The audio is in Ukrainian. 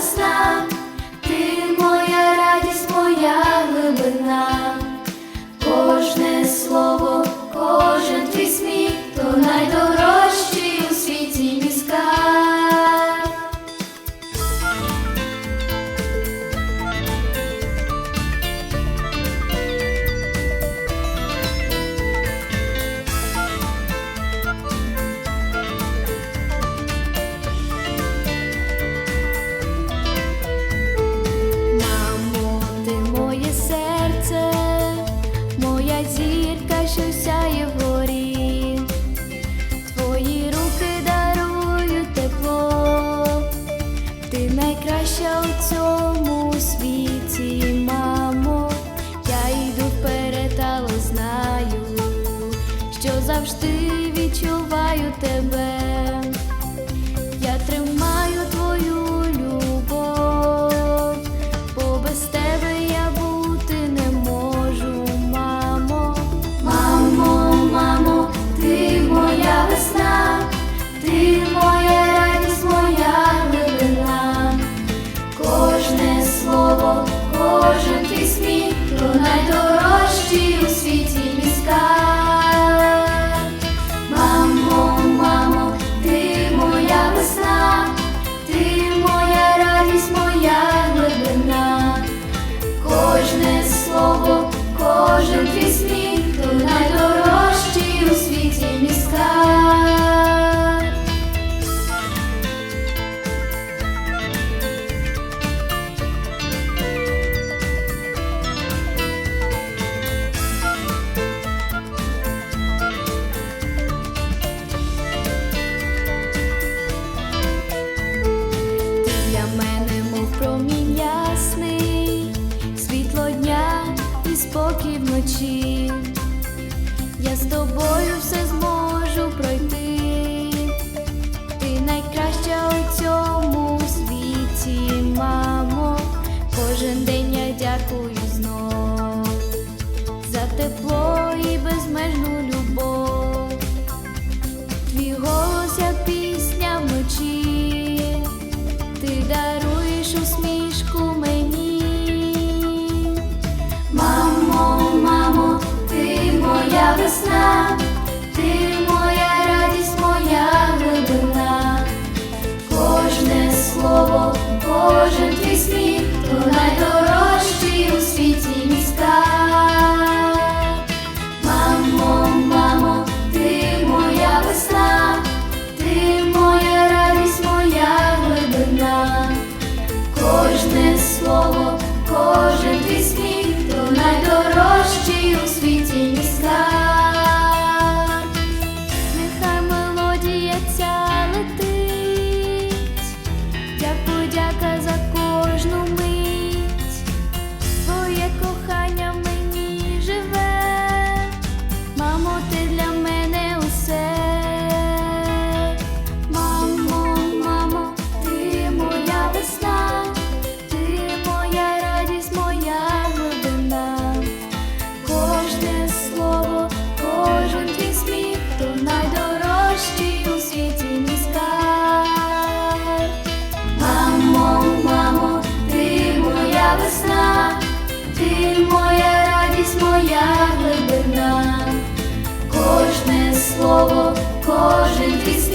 snap. 剩下 Я з тобою все зможу пройти, ти найкраща у цьому світі, мамо, кожен день я дякую знов за тепло і безмежну любов. кожне слово, кожен твій сміх, то найдорожчий у світі міста. кожен із